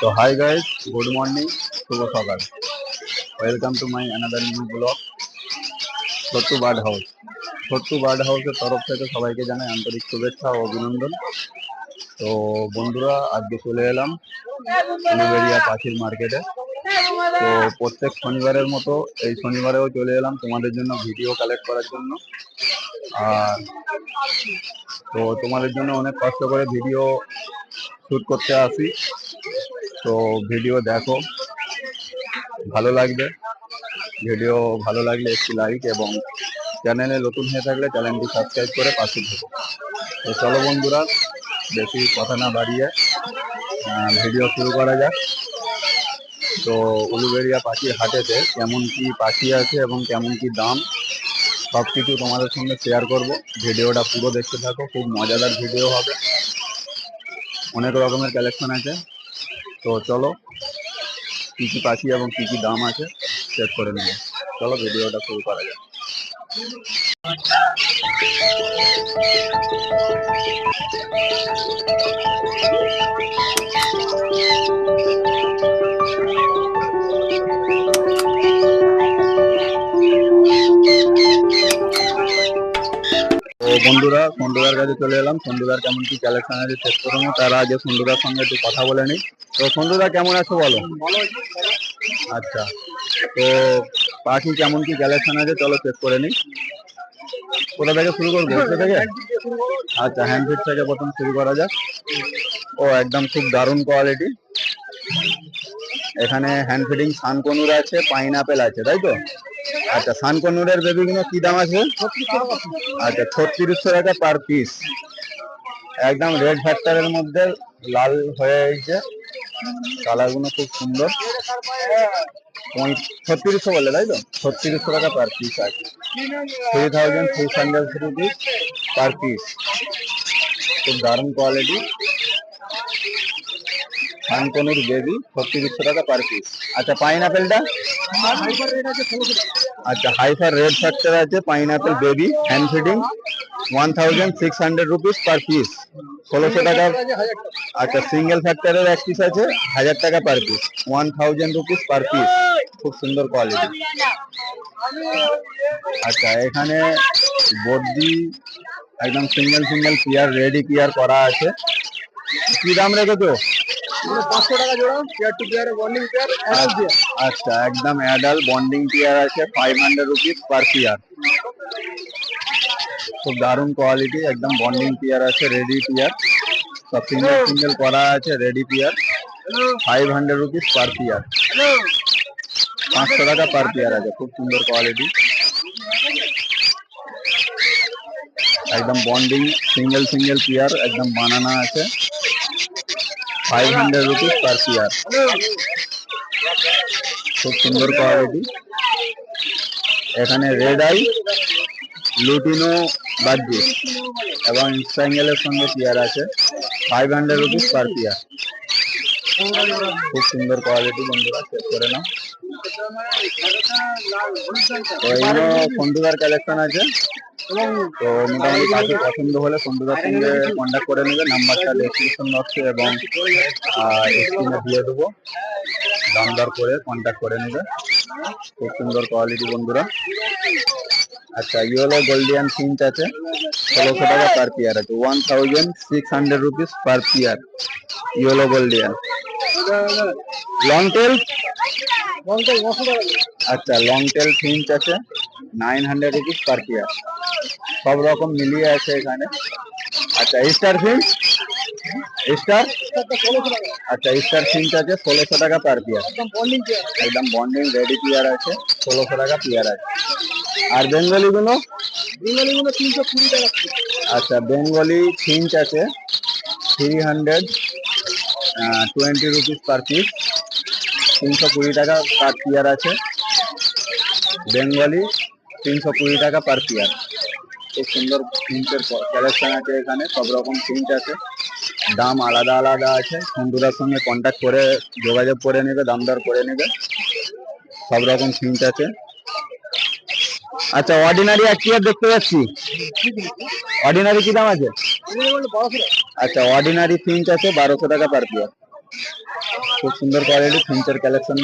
তো hi guys good morning শুভ সকাল। Welcome to my another new blog Chhottu bird house Chhottu bird হাউসের তরফ থেকে সবাইকে জানাই আন্তরিক শুভেচ্ছা ও অভিনন্দন। তো, বন্ধুরা, আজকে চলে এলাম উলুবেড়িয়া পাখির মার্কেটে তো, প্রত্যেক শনিবারের মতো, এই শনিবারেও চলে এলাম তোমাদের জন্য ভিডিও কালেক্ট করার জন্য। আর, তো, তোমাদের জন্য অনেক কষ্ট করে ভিডিও শুট করতে আসি। তো ভিডিও দেখো। ভালো লাগবে। ভিডিও ভালো লাগলে একটি লাইক এবং চ্যানেলে নতুন হয়ে থাকলে চ্যানেলটি সাবস্ক্রাইব করে পাশে থেকো। তো চলো বন্ধুরা, বেশি কথা না বাড়িয়ে ভিডিও শুরু করা যাক। তো উলুবেরিয়া পাখির হাটেতে কেমন কি পাখি আছে এবং কেমন কি দাম সব কিছু তোমাদের সঙ্গে শেয়ার করব। ভিডিওটা পুরো দেখতে থাকো, খুব মজাদার ভিডিও হবে। অনেক রকমের কালেকশন আছে। তো চলো, কি কি পাখি এবং কি কি দাম আছে চেক করে নেবে। চলো ভিডিওটা শুরু করা যাক। বন্ধুরা সন্ধ্যুদার কাছে চলে এলাম। সন্ধ্যুদার কেমন কি কালেকশন আছে চেক করে নেব তার আগে সন্ধ্যুদার সঙ্গে একটু কথা বলে নিই। তো সন্ধ্যুদা কেমন আছো বলো? আচ্ছা। তো পাখি কেমন কি কালেকশন আছে? চলো চেক করে নিই। কোথা থেকে শুরু করব? কোথা থেকে? আচ্ছা হ্যান্ড ফিট থেকে প্রথম শুরু করা যাক। ও, একদম খুব দারুণ কোয়ালিটি এখানে হ্যান্ড ফিডিং সানকনুর আছে পাইনাপেল আছে, তাই তো? আচ্ছা সানকনুরের বেবিগুলো কি দাম আছে? আচ্ছা ছত্রিশশো টাকা পার পিস একদম রেড ফ্যাক্টরের মধ্যে লাল হয়ে গেছে। কালারগুলো খুব সুন্দর। ছত্রিশশো বলে, তাই তো? ছত্রিশশো টাকা পার পিস আছে। Three thousand six hundred rupees per piece খুব দারুণ কোয়ালিটি শান্তনুর বেবি ছত্রিশশো টাকা পার পিস আচ্ছা পাইনাপেলটা আচ্ছা হাইফার রেড ফ্যাক্টর আছে pineapple baby hand feeding one thousand six hundred rupees per piece ষোলোশো টাকা আচ্ছা সিঙ্গেল ফ্যাক্টরের এক পিস আছে, হাজার টাকা per piece one thousand rupees per piece খুব সুন্দর কোয়ালিটি আচ্ছা এখানে বডি একদম single single pair ready pair করা আছে। কি দাম রেখেছো? পাঁচশো টাকা জোড়া pair to pair bonding pair আচ্ছা একদম অ্যাডাল্ট বন্ডিং টিয়ার আছে ফাইভ হান্ড্রেড রুপিস পার টিয়ার খুব দারুণ কোয়ালিটি একদম বন্ডিং টিয়ার আছে রেডি টিয়ার সব সিঙ্গেল সিঙ্গেল করা আছে রেডি টিয়ার ফাইভ হান্ড্রেড রুপিস পার টিয়ার পাঁচশো টাকা পার টিয়ার আছে খুব সুন্দর কোয়ালিটি একদম বন্ডিং সিঙ্গেল সিঙ্গেল টিয়ার একদম বানানা আছে। Five hundred rupees per pair খুব সুন্দর কোয়ালিটি এখানে রেড আই লুটিনো বাদ্যি এবং স্প্যাঙ্গেলের সঙ্গে পিয়ার আছে। Five hundred rupees per pair খুব সুন্দর কোয়ালিটি বন্ধুরা চেক করে নাও। তো এইগুলো ফন্ডুদার কালেকশন আছে, তো মোটামুটি পাখি পছন্দ হলে ফন্ডুদার সঙ্গে কন্ট্যাক্ট করে নেবে, নাম্বারটা ডেসক্রিপশন বক্সে এবং স্ক্রিনে দিয়ে দেবো। দাম দর করে কন্ট্যাক্ট করে নেবে। খুব সুন্দর কোয়ালিটি বন্ধুরা। আচ্ছা ইয়েলো গোল্ডিয়ান ফিঞ্চ আছে, ষোলোশো টাকা পার পিয়ার আছে। One thousand six hundred rupees per pair yellow Gouldian long tail আচ্ছা লং টেল ফিঞ্চ আছে nine hundred rupees per pair সব রকম মিলিয়ে আছে এখানে। আচ্ছা স্টার ফিঞ্চ স্টার আচ্ছা স্টার ফিঞ্চ আছে ষোলোশো টাকা পার পিয়ার একদম বন্ডিং রেডি পিয়ার আছে ষোলোশো টাকা পিয়ার আছে। আর বেঙ্গলি গুলো বেঙ্গলি গুলো তিনশো কুড়ি টাকা। আচ্ছা বেঙ্গলি ফিঞ্চ আছে three hundred twenty rupees per piece তিনশো কুড়ি টাকা পার পিয়ার আছে। বেঙ্গলি তিনশো কুড়ি টাকা পার পিয়ার খুব সুন্দর ফিঞ্চের কালেকশন আছে এখানে, সব রকম ফিঞ্চ আছে। দাম আলাদা আলাদা আছে। বন্ধুরার সঙ্গে কন্ট্যাক্ট করে, যোগাযোগ করে নেবে দাম দর করে নেবে। সব রকম ফিঞ্চ আছে। আচ্ছা অর্ডিনারি অ্যাক্টিভার দেখতে পাচ্ছি অর্ডিনারি কি দাম আছে? আচ্ছা অর্ডিনারি ফিঞ্চ আছে, বারোশো টাকা পার পিয়ার খুব সুন্দর কোয়ালিটি ফিঞ্চের কালেকশন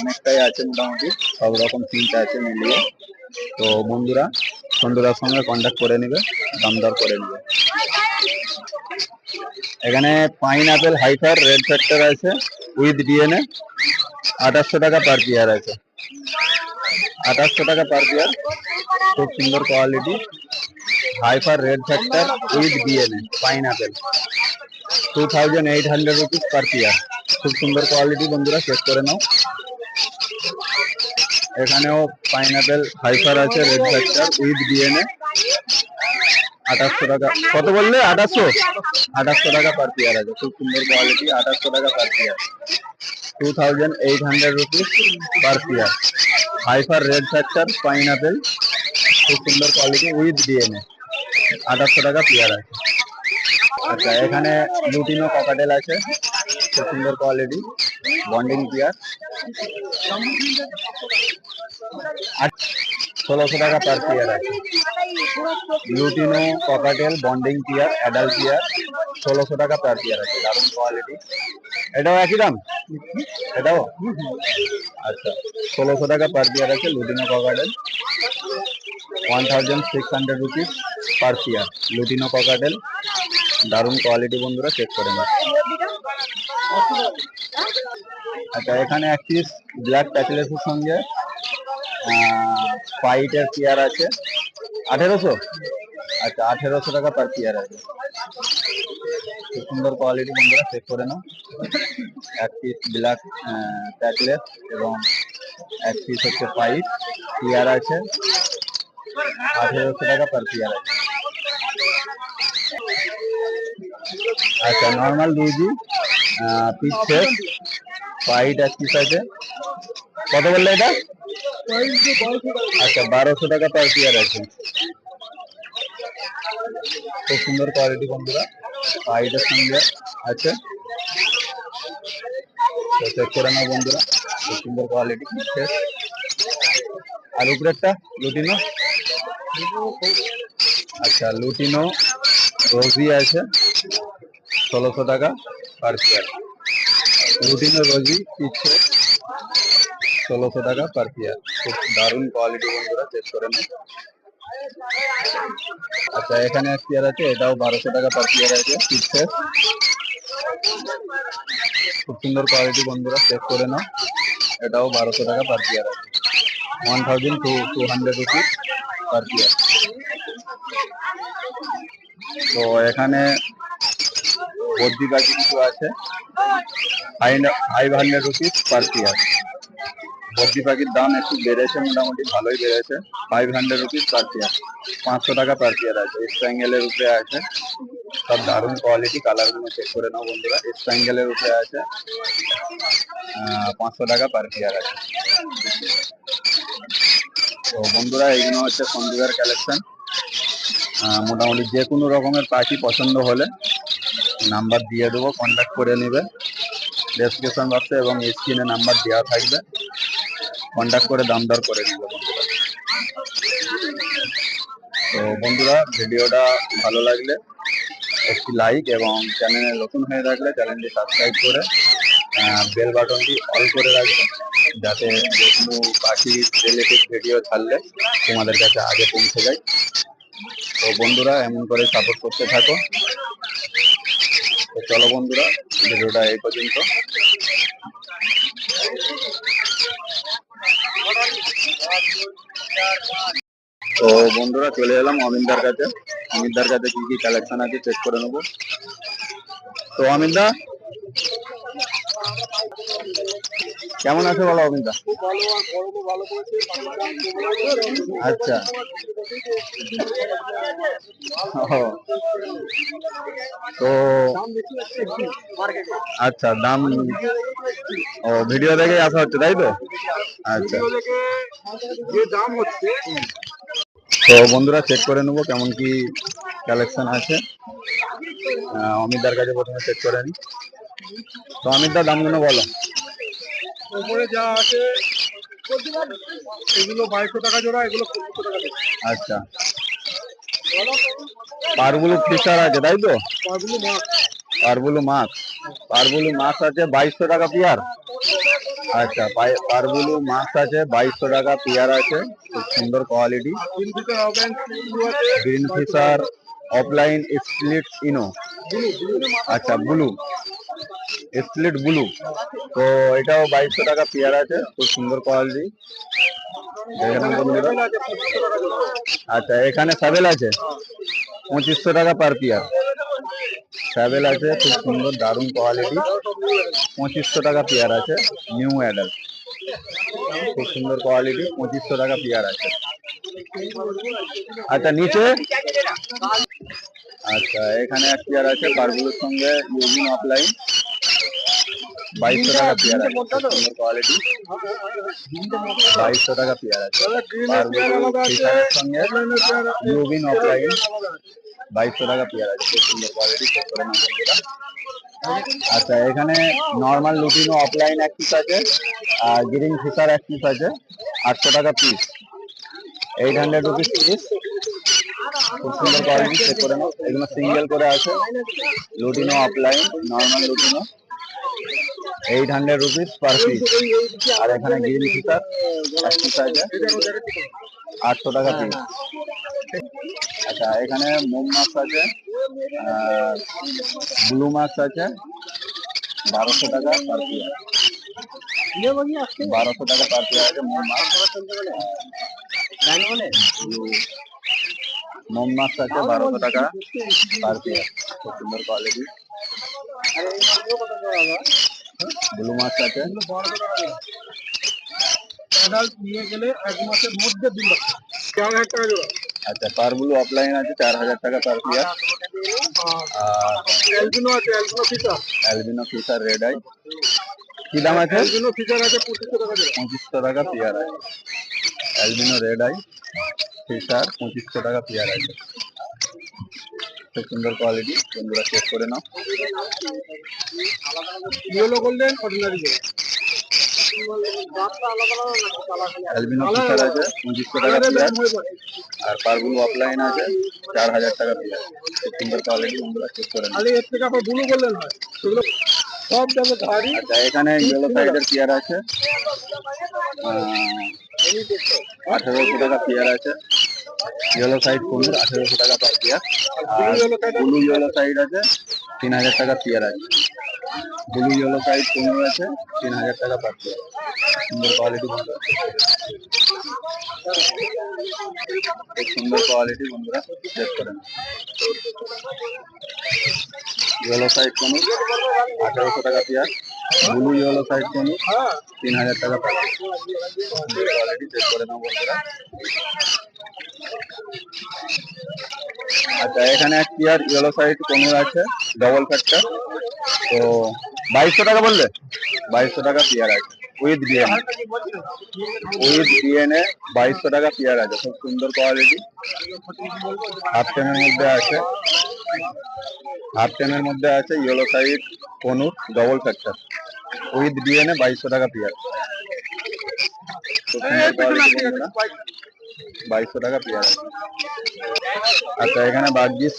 অনেকটাই আছে মোটামুটি, সব রকম ফিঞ্চ আছে মিলিয়ে তো বন্ধুরা বন্ধুরার সঙ্গে কন্ট্যাক্ট করে নেবে, দাম দর করে নেবে। এখানে পাইন আপেল হাইফার রেড ফ্যাক্টর আছে উইথ ডিএনএ আঠাশশো টাকা পার পিয়ার আছে। আঠাশশো টাকা পার পিয়ার খুব সুন্দর quality হাইফার red factor with DNA pineapple two thousand eight hundred rupees per pair খুব সুন্দর কোয়ালিটি বন্ধুরা চেক করে নাও। এখানেও পাইনাপেল হাইফার আছে রেড ফ্যাক্টর উইথ ডিএনএ আঠাশশো টাকা কত বললে? আঠাশশো? আঠাশশো টাকা পার পিয়ার আছে। খুব সুন্দর কোয়ালিটি আঠাশশো টাকা per pair two thousand eight hundred rupees per pair হাইফার red খুব সুন্দর কোয়ালিটি উইথ ডিএনএ আঠাশশো টাকা পিয়ার আছে। আচ্ছা এখানে লুটিনো ককাটেল আছে। খুব সুন্দর কোয়ালিটি বন্ডিং পিয়ার ষোলোশো টাকা পার পিয়ার আছে। Lutino cockatiel bonding pair adult pair ষোলোশো টাকা পার পিয়ার আছে। দারুণ কোয়ালিটি এটাও একই দাম? এটাও আচ্ছা ষোলোশো টাকা পার পিয়ার আছে lutino cockatiel one thousand six hundred rupees per pair lutino cockatiel দারুণ কোয়ালিটি বন্ধুরা চেক করে নিন আচ্ছা এখানে এক পিস ব্ল্যাক প্যাকেলেসের সঙ্গে ফাইটের পেয়ার আছে। আঠেরোশো? আচ্ছা আঠেরোশো টাকা পার পেয়ার আছে। খুব সুন্দর কোয়ালিটি বন্ধুরা চেক করে নাও। এক পিস ব্ল্যাক প্যাকলেস এবং এক পিস হচ্ছে ফাইট পেয়ার আছে। আঠেরোশো টাকা পার পেয়ার আছে। আচ্ছা নর্মাল রুজি পিস সেট ফাইট এক পিস আছে। কত বললে এটা? আচ্ছা বারোশো টাকা পার পিয়ার আছে। খুব সুন্দর কোয়ালিটি বন্ধুরা। ফাইটের সঙ্গে আছে। চেক করে নাও বন্ধুরা সুন্দর কোয়ালিটি আর উপরেরটা লুটিনো? আচ্ছা লুটিনো রোজি আছে, ষোলোশো টাকা পার পেয়ার লুটিনো রোজি পিচ্ছে ষোলোশো টাকা পার পেয়ার খুব দারুণ কোয়ালিটি বন্ধুরা চেক করে নিন আচ্ছা এখানে এক পেয়ার আছে, এটাও বারোশো টাকা পার পেয়ার আছে পিচ্ছে খুব সুন্দর কোয়ালিটি বন্ধুরা চেক করে নাও। এটাও বারোশো টাকা পার পেয়ার আছে। One thousand two two hundred rupees per pair তো এখানে বদ্রি কিছু আছে। Five hundred rupees per pair বদ্রি পাখির দাম একটু বেড়েছে, মোটামুটি ভালোই বেড়েছে। Five hundred rupees per pair পাঁচশো টাকা পার পেয়ার আছে। স্ট্যাঙ্গেলের উপরে আছে। সব দারুণ কোয়ালিটি কালারগুলো চেক করে নাও বন্ধুরা। স্ট্যাঙ্গেলের উপরে আছে। পাঁচশো টাকা পার পেয়ার আছে। তো বন্ধুরা, এইগুলো হচ্ছে সন্দীপের কালেকশন মোটামুটি যে কোনো রকমের পাখি পছন্দ হলে নাম্বার দিয়ে দেবো। কন্ট্যাক্ট করে নেবে। ডেসক্রিপশন বক্সে এবং স্ক্রিনে নাম্বার দেওয়া থাকবে। কন্ট্যাক্ট করে দাম দর করে নেবে তো বন্ধুরা, ভিডিওটা ভালো লাগলে একটি লাইক এবং চ্যানেলে নতুন হয়ে থাকলে চ্যানেলটি সাবস্ক্রাইব করে বেল বাটনটি অল করে রাখবে, যাতে যে কোনো পাখি রিলেটেড ভিডিও ছাড়লে তোমাদের কাছে আগে পৌঁছে যায়। তো বন্ধুরা, এমন করে সাপোর্ট করতে থাকো। তো চলো বন্ধুরা, ভিডিওটা এই পর্যন্ত। তো বন্ধুরা চলে এলাম অমিনদার কাছে। অমিনদার কাছে কি কি কালেকশন আছে চেক করে নেব। তো অমিনদা, কেমন আছে বলো অমিনদা? আচ্ছা। তো আচ্ছা দাম ও ভিডিও দেখে আসা হচ্ছে, তাই তো? আচ্ছা। দাম হচ্ছে তো বন্ধুরা চেক করে নেব কেমন কি কালেকশন আছে। অমিতদার কাছে প্রথমে চেক করে নিই তো অমিতদার দামগুলো বলো। উপরে যা আছে এগুলো বাইশশো টাকা জোড়া এগুলো পঁচিশশো টাকা আচ্ছা। পারগুলো ফিচার আছে তাই তো? মাছ। পারগুলো মাছ। পারবুলু মাছ আছে বাইশশো টাকা পিয়ার আচ্ছা পারবুলু মাছ আছে, বাইশশো টাকা পিয়ার আছে, খুব সুন্দর quality green Fischer opaline split ino. আচ্ছা ব্লু। Split blue. তো এটাও বাইশশো টাকা পেয়ার আছে, খুব সুন্দর কোয়ালিটি আচ্ছা এখানে স্যাবেল আছে, পঁচিশশো টাকা পার পেয়ার স্যাবেল আছে, খুব সুন্দর, দারুণ কোয়ালিটি সব নিউ পঁচিশশো টাকা পেয়ার আছে নিউ অ্যাডাল্ট খুব সুন্দর কোয়ালিটি পঁচিশশো টাকা পেয়ার আছে। আচ্ছা নিচে? আচ্ছা এখানে এক পেয়ার আছে পারগুলোর সঙ্গে ইউজিন অফলাইন বাইশশো টাকা পেয়ার কোয়ালিটি বাইশশো টাকা পেয়ার সঙ্গে ইউবিন অফলাইন বাইশশো টাকা পেয়ার আছে খুব সুন্দর কোয়ালিটি চেক করে আচ্ছা এখানে নর্মাল লুটিনো অফলাইন এক পিস আছে আর গ্রিন ফিশার এক পিস আছে আটশো টাকা piece eight hundred rupees piece খুব সুন্দর কোয়ালিটি চেক করে নাও। এগুলো সিঙ্গেল করে আছে। Lutino opaline normal lutino eight hundred rupees per piece আর এখানে গ্রিন পিস আটশো টাকা পিস আচ্ছা এখানে মোম মাছ আছে ব্লু মাছ আছে, বারোশো টাকা পার পিস বারোশো টাকা পার পিস আছে মোম মাছ মোম মাছ আছে বারোশো টাকা পার পিস খুব সুন্দর কোয়ালিটি ব্লু মাছ আছে অ্যাডাল্ট নিয়ে গেলে এক মাসের মধ্যে দিন চার হাজার টাকা জোড়া আচ্ছা পার ব্লু অফলাইন আছে চার হাজার টাকা পার পিস আর অ্যালবিনো আছে albino Fischer albino Fischer red eye কি দাম আছে অ্যালবিনো ফিচার আছে পঁচিশশো টাকা জোড়া পঁচিশশো টাকা পেয়ার আছে অ্যালবিনো রেড আই ফিশার পঁচিশশো টাকা পেয়ার আছে খুব সুন্দর কোয়ালিটি বন্ধুরা চেক করে নাও। ইয়েলো গোল্ডেন অর্ডিনারি অ্যালবিনো আছে পঁচিশশো টাকা আর পারগুলো অফলাইন আছে চার হাজার টাকা পেয়ার খুব সুন্দর কোয়ালিটি বন্ধুরা চেক করে নাও। এর থেকে আপনার ব্লু গোল্ডেন হয়। সেগুলো সব যাবে আচ্ছা এখানে ইয়েলো সাইডের পেয়ার আছে। আঠারোশো টাকা পেয়ার আছে। ইয়েলো সাইড পনেরো আঠেরোশো টাকা পার পেয়ার আর ব্লু ইয়েলো সাইড আছে? তিন হাজার টাকা পেয়ার আছে। ব্লু ইয়েলো সাইড পনেরো আছে তিন হাজার টাকা পার পেয়ার সুন্দর কোয়ালিটি বন্ধুরা সুন্দর কোয়ালিটি বন্ধুরা চেক করে ইয়েলো সাইড পনেরো আঠারোশো টাকা পেয়ার ব্লু ইয়েলো সাইড হ্যাঁ তিন হাজার টাকা সুন্দর কোয়ালিটি চেক করে নাও বন্ধুরা। আচ্ছা এখানে এক পেয়ার ইয়েলো সাইড পনেরো আছে ডবল ফ্যাক্টর তো বাইশশো টাকা বললে? বাইশশো টাকা পেয়ার আছে। উইথ ডিএনএ উইথ ডিএনএ বাইশশো টাকা পেয়ার আছে খুব সুন্দর কোয়ালিটি হাফ টেনের মধ্যে আছে। হাফ টেনের মধ্যে আছে ইয়েলো সাইড পনুর ডবল ফ্যাক্টর উইথ ডিএনএ বাইশশো টাকা পেয়ার বাইশশো টাকা পেয়ার আছে আচ্ছা এখানে বাগিস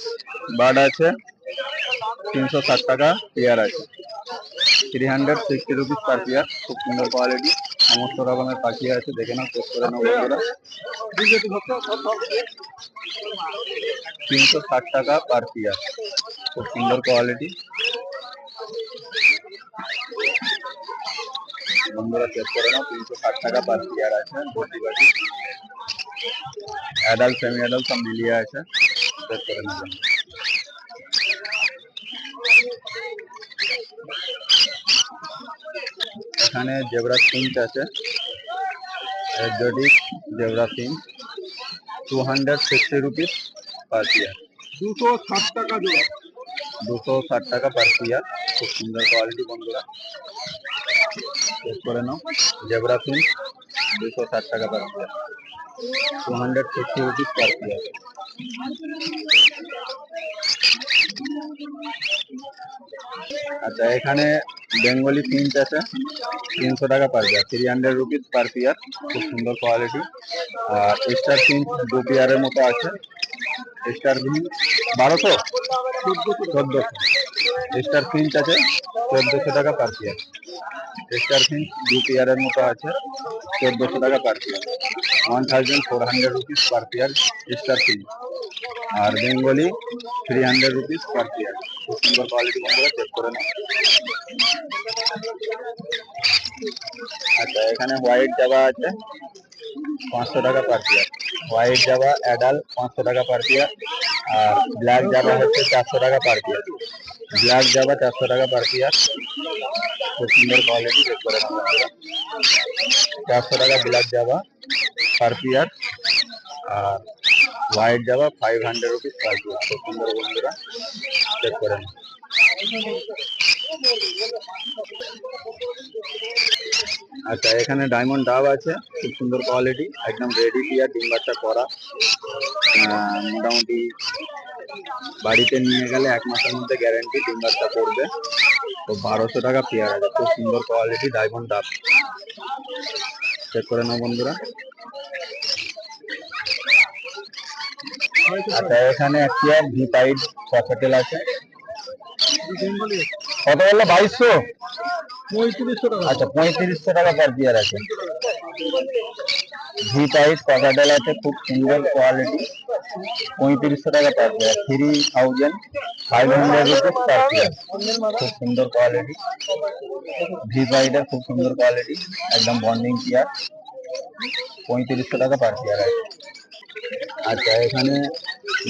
বার্ড আছে তিনশো ষাট টাকা পেয়ার আছে three hundred sixty rupees per pair খুব সুন্দর কোয়ালিটি সমস্ত রকমের পাখি আছে দেখে নাও চেক করে নাও বন্ধুরা বিজেপি ভক্ত সব সব তিনশো ষাট টাকা পার পেয়ার খুব সুন্দর কোয়ালিটি বন্ধুরা চেক করে নাও তিনশো ষাট টাকা পার পেয়ার আছে ভর্তি পাখি অ্যাডাল্ট সেমি অ্যাডাল্ট সব মিলিয়ে আছে চেক করে নেবেন এখানে জেব্রা ফিঞ্চ আছে। Exotic zebra finch two hundred sixty rupees per pair দুশো ষাট টাকা জোড়া। দুশো ষাট টাকা পার পেয়ার খুব সুন্দর কোয়ালিটি বন্ধুরা। চেক করে নাও। জেব্রা ফিঞ্চ দুশো ষাট টাকা per pair two hundred sixty rupees per আচ্ছা এখানে বেঙ্গলি ফিঞ্চ আছে, তিনশো টাকা per pair three hundred rupees per pair খুব সুন্দর কোয়ালিটি আর স্টার ফিঞ্চ দু পেয়ারের মতো আছে। স্টার ফিঞ্চ বারোশো? চোদ্দোশো স্টার ফিঞ্চ আছে, চোদ্দোশো টাকা পার পেয়ার স্টার ফিঞ্চ দু পেয়ারের মতো আছে, চোদ্দোশো টাকা per pair one thousand four hundred rupees per pair star finch আর Bengali three hundred rupees per pair খুব সুন্দর কোয়ালিটি বন্ধুরা চেক করে নাও। আচ্ছা এখানে হোয়াইট জাবা আছে। পাঁচশো টাকা পার পেয়ার হোয়াইট জাবা অ্যাডাল পাঁচশো টাকা পার পেয়ার আর ব্ল্যাক জাবা হচ্ছে চারশো টাকা পার পেয়ার ব্ল্যাক জাবা চারশো টাকা পার পেয়ার খুব সুন্দর কোয়ালিটি চেক করে নাও বন্ধুরা চারশো টাকা ব্ল্যাক জাবা পার পেয়ার আর white Java five hundred rupees per pair খুব সুন্দর বন্ধুরা চেক করে নাও আচ্ছা এখানে ডায়মন্ড ডাব আছে, খুব সুন্দর কোয়ালিটি একদম রেডি পিয়ার ডিম বাচ্চা করা। মোটামুটি বাড়িতে নিয়ে গেলে এক মাসের মধ্যে গ্যারান্টি ডিম বাচ্চা করবে তো বারোশো টাকা পেয়ার আছে খুব সুন্দর কোয়ালিটি ডায়মন্ড ডাব চেক করে নাও বন্ধুরা। আচ্ছা এখানে এক পেয়ার ভি পাইড আছে। কত বলল? বাইশশো? আচ্ছা পঁয়ত্রিশশো টাকা পার পেয়ার আছে। ভি টাইপ পকাটেল আছে, খুব সুন্দর কোয়ালিটি পঁয়ত্রিশশো টাকা per pair three thousand five hundred per pair খুব সুন্দর কোয়ালিটি ভি পাইডের খুব সুন্দর কোয়ালিটি একদম বন্ডিং পেয়ার পঁয়ত্রিশশো টাকা পার পেয়ার আছে। আচ্ছা এখানে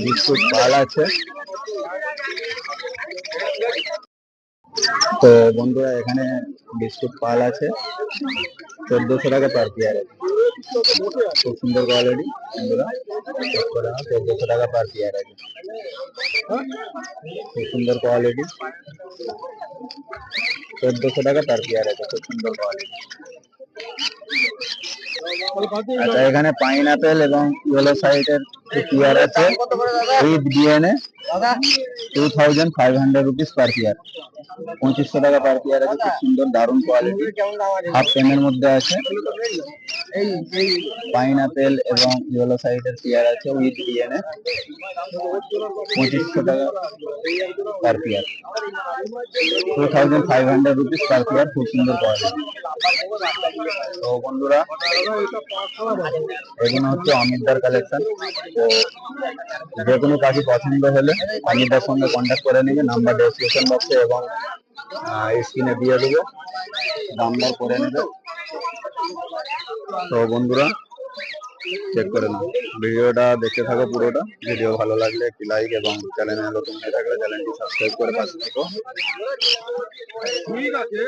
বিস্কুট পাল আছে। তো বন্ধুরা, এখানে বিস্কুট পাল আছে। চোদ্দশো টাকা পার পেয়ার আছে। খুব সুন্দর কোয়ালিটি বন্ধুরা। চোদ্দশো টাকা পার পেয়ার আছে। খুব সুন্দর কোয়ালিটি চোদ্দশো টাকা পার পেয়ার আছে, খুব সুন্দর কোয়ালিটি আচ্ছা এখানে পাইন আপেল এবং ইয়েলো সাইডের পেয়ার আছে। With DNA two thousand five hundred rupees per pair পঁচিশশো টাকা পার পেয়ার আছে, খুব সুন্দর, দারুণ কোয়ালিটি হাফ পেনের মধ্যে আছে। পাইন আপেল এবং ইয়েলো সাইডের পেয়ার আছে উইথ ডিএনএ পঁচিশশো টাকা per pair two thousand five hundred rupees per pair খুব সুন্দর কোয়ালিটি তো বন্ধুরা, এগুলো হচ্ছে অমিতদার কালেকশন তো যে কোনো কাজই পছন্দ হলে অমিতদার সঙ্গে কন্ট্যাক্ট করে নেবে নাম্বার ডেসক্রিপশন বক্সে এবং স্ক্রিনে দিয়ে দেবো দামদার করে নেবে। তো বন্ধুরা চেক করে নাও। ভিডিওটা দেখতে থাকো পুরোটা। ভিডিও ভালো লাগলে একটি লাইক এবং চ্যানেলে নতুন হয়ে থাকলে চ্যানেলটি সাবস্ক্রাইব করে পাশে থাকো। ঠিক আছে।